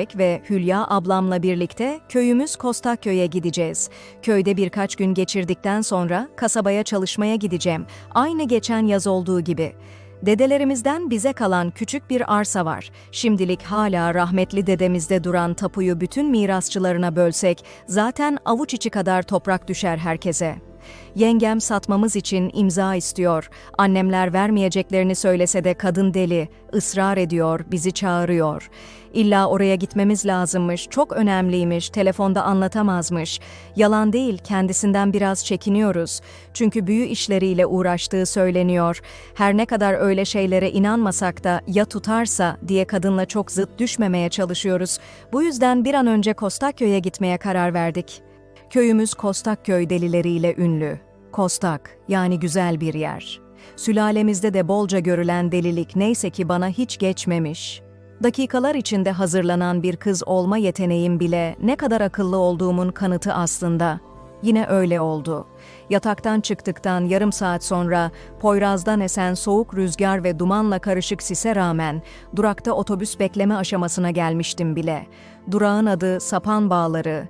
ve Hülya ablamla birlikte köyümüz Kostakköy'e gideceğiz. Köyde birkaç gün geçirdikten sonra kasabaya çalışmaya gideceğim. Aynı geçen yaz olduğu gibi. Dedelerimizden bize kalan küçük bir arsa var. Şimdilik hala rahmetli dedemizde duran tapuyu bütün mirasçılarına bölsek zaten avuç içi kadar toprak düşer herkese. Yengem satmamız için imza istiyor. Annemler vermeyeceklerini söylese de kadın deli, ısrar ediyor, bizi çağırıyor. İlla oraya gitmemiz lazımmış, çok önemliymiş, telefonda anlatamazmış. Yalan değil, kendisinden biraz çekiniyoruz. Çünkü büyü işleriyle uğraştığı söyleniyor. Her ne kadar öyle şeylere inanmasak da ya tutarsa diye kadınla çok zıt düşmemeye çalışıyoruz. Bu yüzden bir an önce Kostakköy'e gitmeye karar verdik. Köyümüz Kostakköy delileriyle ünlü. Kostak, yani güzel bir yer. Sülalemizde de bolca görülen delilik neyse ki bana hiç geçmemiş. Dakikalar içinde hazırlanan bir kız olma yeteneğim bile ne kadar akıllı olduğumun kanıtı aslında. Yine öyle oldu. Yataktan çıktıktan yarım saat sonra Poyraz'dan esen soğuk rüzgar ve dumanla karışık sise rağmen durakta otobüs bekleme aşamasına gelmiştim bile. Durağın adı Sapan Bağları.